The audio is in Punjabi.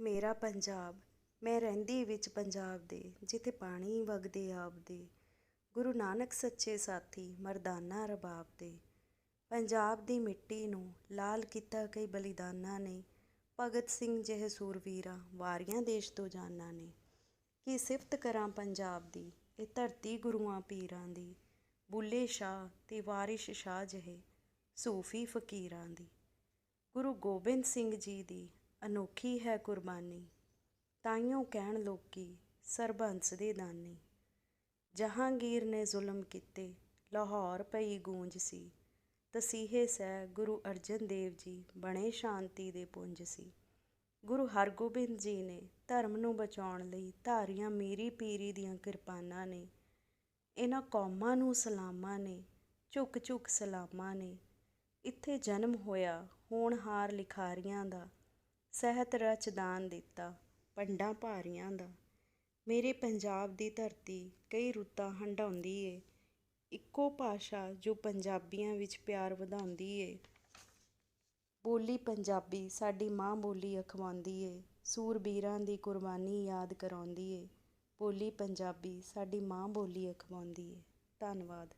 ਮੇਰਾ ਪੰਜਾਬ, ਮੈਂ ਰਹਿੰਦੀ ਵਿੱਚ ਪੰਜਾਬ ਦੇ, ਜਿੱਥੇ ਪਾਣੀ ਵਗਦੇ ਆਪਦੇ ਗੁਰੂ ਨਾਨਕ ਸੱਚੇ ਸਾਥੀ, ਮਰਦਾਨਾ ਰਬਾਬ ਦੇ। ਪੰਜਾਬ ਦੀ ਮਿੱਟੀ ਨੂੰ ਲਾਲ ਕੀਤਾ ਕਈ ਬਲੀਦਾਨਾਂ ਨੇ। ਭਗਤ ਸਿੰਘ ਜਿਹੇ ਸੂਰਵੀਰਾਂ ਵਾਰੀਆਂ ਦੇਸ਼ ਤੋਂ ਜਾਨਾਂ ਨੇ। ਕੀ ਸਿਫਤ ਕਰਾਂ ਪੰਜਾਬ ਦੀ, ਇਹ ਧਰਤੀ ਗੁਰੂਆਂ ਪੀਰਾਂ ਦੀ। ਬੁੱਲੇ ਸ਼ਾਹ ਤੇ ਵਾਰਿਸ਼ ਸ਼ਾਹ ਜਿਹੇ, ਸੂਫੀ ਫਕੀਰਾਂ ਦੀ। ਗੁਰੂ ਗੋਬਿੰਦ ਸਿੰਘ ਜੀ ਦੀ ਅਨੋਖੀ ਹੈ ਕੁਰਬਾਨੀ, ਤਾਈਓ ਕਹਿਣ ਲੋਕੀ ਸਰਬੰਸ ਦੇ ਦਾਨੀ। ਜਹਾਂਗੀਰ ਨੇ ਜ਼ੁਲਮ ਕੀਤੇ, ਲਾਹੌਰ ਪਈ ਗੂੰਜ ਸੀ। ਤਸੀਹੇ ਸਹਿ ਗੁਰੂ ਅਰਜਨ ਦੇਵ ਜੀ ਬਣੇ ਸ਼ਾਂਤੀ ਦੇ ਪੁੰਜ ਸੀ। ਗੁਰੂ ਹਰਗੋਬਿੰਦ ਜੀ ਨੇ ਧਰਮ ਨੂੰ ਬਚਾਉਣ ਲਈ ਧਾਰੀਆਂ ਮੀਰੀ ਪੀਰੀ ਦੀਆਂ ਕਿਰਪਾਨਾਂ ਨੇ, ਇਹਨਾਂ ਕੌਮਾਂ ਨੂੰ ਸਲਾਮਾਂ ਨੇ ਝੁਕ ਝੁਕ ਸਲਾਮਾਂ ਨੇ। ਇੱਥੇ ਜਨਮ ਹੋਇਆ ਹੋਣਹਾਰ ਲਿਖਾਰੀਆਂ ਦਾ ਸਹਿਤ ਰਚਦਾਨ ਦਿੱਤਾ, ਪੰਡਾਂ ਭਾਰੀਆਂ ਦਾ। ਮੇਰੇ ਪੰਜਾਬ ਦੀ ਧਰਤੀ ਕਈ ਰੁੱਤਾਂ ਹੰਢਾਉਂਦੀ ਏ। ਇੱਕੋ ਭਾਸ਼ਾ ਜੋ ਪੰਜਾਬੀਆਂ ਵਿੱਚ ਪਿਆਰ ਵਧਾਉਂਦੀ ਏ। ਬੋਲੀ ਪੰਜਾਬੀ ਸਾਡੀ ਮਾਂ ਬੋਲੀ ਅਖਵਾਉਂਦੀ ਏ। ਸੂਰਬੀਰਾਂ ਦੀ ਕੁਰਬਾਨੀ ਯਾਦ ਕਰਾਉਂਦੀ ਏ। ਬੋਲੀ ਪੰਜਾਬੀ ਸਾਡੀ ਮਾਂ ਬੋਲੀ ਅਖਵਾਉਂਦੀ ਏ। ਧੰਨਵਾਦ।